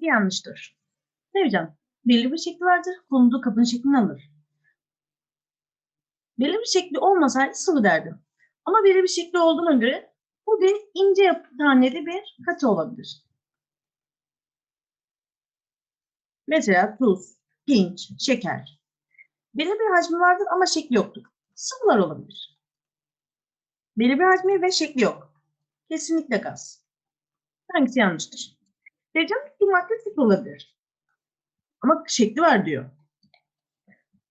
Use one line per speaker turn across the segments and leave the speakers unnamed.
yanlıştır. Sevcan, belli bir şekli vardır, bulunduğu kabın şeklini alır. Belli bir şekli olmasaydı sıvı derdim. Ama belli bir şekli olduğuna göre bu bir ince yapı taneli bir katı olabilir. Mesela tuz, pirinç, şeker. Belli bir hacmi vardır ama şekli yoktur. Sıvılar olabilir. Belli bir hacmi ve şekli yok. Kesinlikle gaz. Hangisi yanlıştır? Sevcan bir madde sıvı olabilir. Ama şekli var diyor.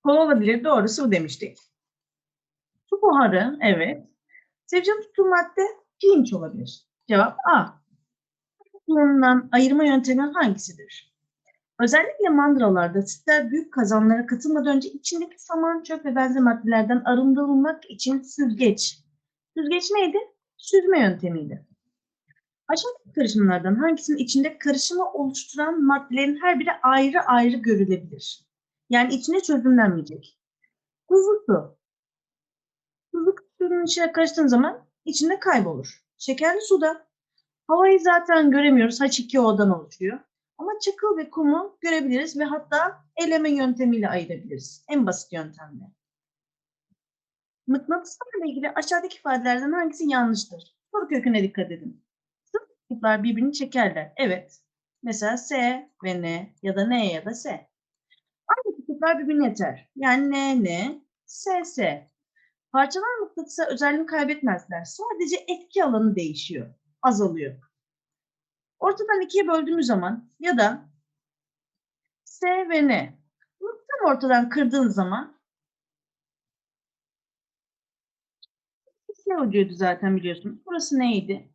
Kol olabilir. Doğru sıvı demiştik. Su buharı. Evet. Sevcan tuttuğu madde pirinç olabilir. Cevap A. Bulunan ayırma yöntemi hangisidir? Özellikle mandralarda sitler büyük kazanlara katılmadan önce içindeki saman, çöp ve benzer maddelerden arındırılmak için süzgeç. Süzgeç neydi? Süzme yöntemiydi. Aşağıdaki karışımlardan hangisinin içinde karışımı oluşturan maddelerin her biri ayrı ayrı görülebilir? Yani içine çözümlenmeyecek. Tuzlu su. Tuzlu suyun içine karıştığın zaman içinde kaybolur. Şekerli suda havayı zaten göremiyoruz. H2O'dan oluşuyor. Ama çakıl ve kumu görebiliriz ve hatta eleme yöntemiyle ayırabiliriz. En basit yöntemle. Mıknatıslarla ilgili aşağıdaki ifadelerden hangisi yanlıştır? Soru köküne dikkat edin. Kutuplar birbirini çekerler. Evet. Mesela S ve N ya da N ya da S. Aynı kutuplar birbirini yeter. Yani N, N, S, S. Parçalar mıknatısa özelliğini kaybetmezler. Sadece etki alanı değişiyor. Azalıyor. Ortadan ikiye böldüğümüz zaman ya da S ve N. Bunu tam ortadan kırdığın zaman S ucuydu zaten biliyorsun. Burası neydi?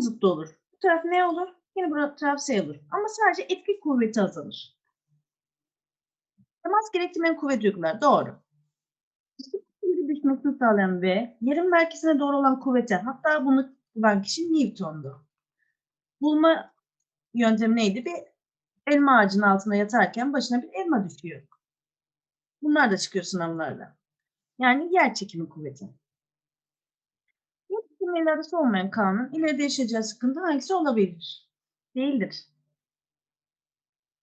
Zıttı olur. Bu taraf ne olur? Yine bu taraf S olur. Ama sadece etki kuvveti azalır. Temas gerektirmeyen kuvvet uygular. Doğru. Şimdi düşmesini sağlayan ve yerin merkezine doğru olan kuvvete hatta bunu bulan kişi Newton'du. Bulma yöntemi neydi? Bir elma ağacının altına yatarken başına bir elma düşüyor. Bunlar da çıkıyor sınavlarda. Yani yer çekimi kuvveti. Arası olmayan kanun ileride yaşayacağı sıkıntı hangisi olabilir? Değildir.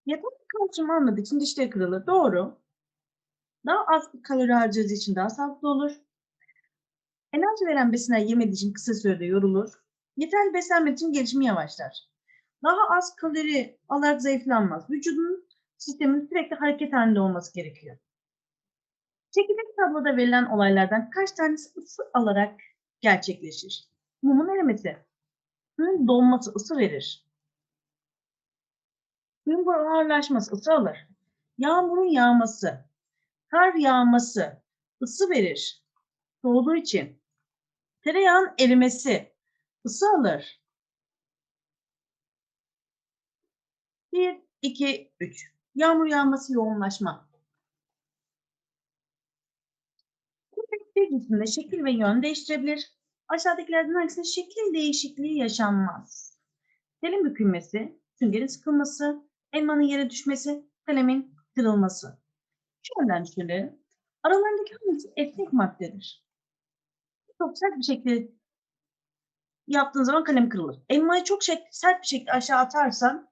Yeterli kalsiyum almadığı için dişleri kırılır. Doğru. Daha az kalori harcadığı için daha sağlıklı olur. Enerji veren besinler yemediği için kısa sürede yorulur. Yeterli beslenme için gelişimi yavaşlar. Daha az kalori alarak zayıflanmaz. Vücudun sistemin sürekli hareket halinde olması gerekiyor. Çekirdek tabloda verilen olaylardan kaç tanesi ısı alarak gerçekleşir? Mumun erimesi. Suyun donması ısı verir. Suyun buharlaşması ısı alır. Yağmurun yağması, kar yağması ısı verir. Soğuduğu için. Tereyağın erimesi ısı alır. 1, 2, 3. Yağmur yağması yoğunlaşma. Cisimde şekil ve yön değiştirebilir. Aşağıdakilerden hangisinde şekil değişikliği yaşanmaz? Telin bükülmesi, süngerin sıkılması, elmanın yere düşmesi, kalemin kırılması. Yönden düşünelim. Aralarındaki hangisi esnek maddedir? Çok sert bir şekilde yaptığın zaman kalem kırılır. Elmayı çok sert bir şekilde aşağı atarsan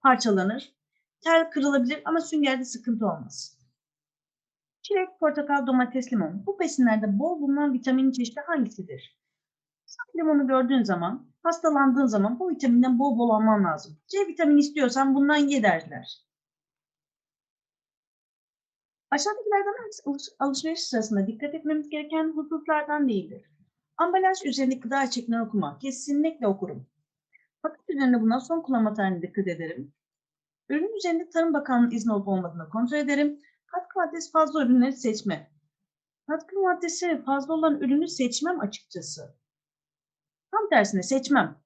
parçalanır. Tel kırılabilir ama süngerde sıkıntı olmaz. Çilek, portakal, domates, limon. Bu besinlerde bol bulunan vitamin çeşidi hangisidir? Sen limonu gördüğün zaman, hastalandığın zaman bu vitaminden bol bol alman lazım. C vitamini istiyorsan bundan ye derler. Aşağıdakilerden hangisi alış- alışveriş sırasında dikkat etmemiz gereken hususlardan değildir? Ambalaj üzerindeki gıda açıklığını okumak. Kesinlikle okurum. Paket üzerinde bulunan son kullanma tarihine dikkat ederim. Ürün üzerinde Tarım Bakanlığı'nın izni olup olmadığını kontrol ederim. Katkı maddesi fazla ürünleri seçme. Katkı maddesi fazla olan ürünü seçmem açıkçası. Tam tersine seçmem.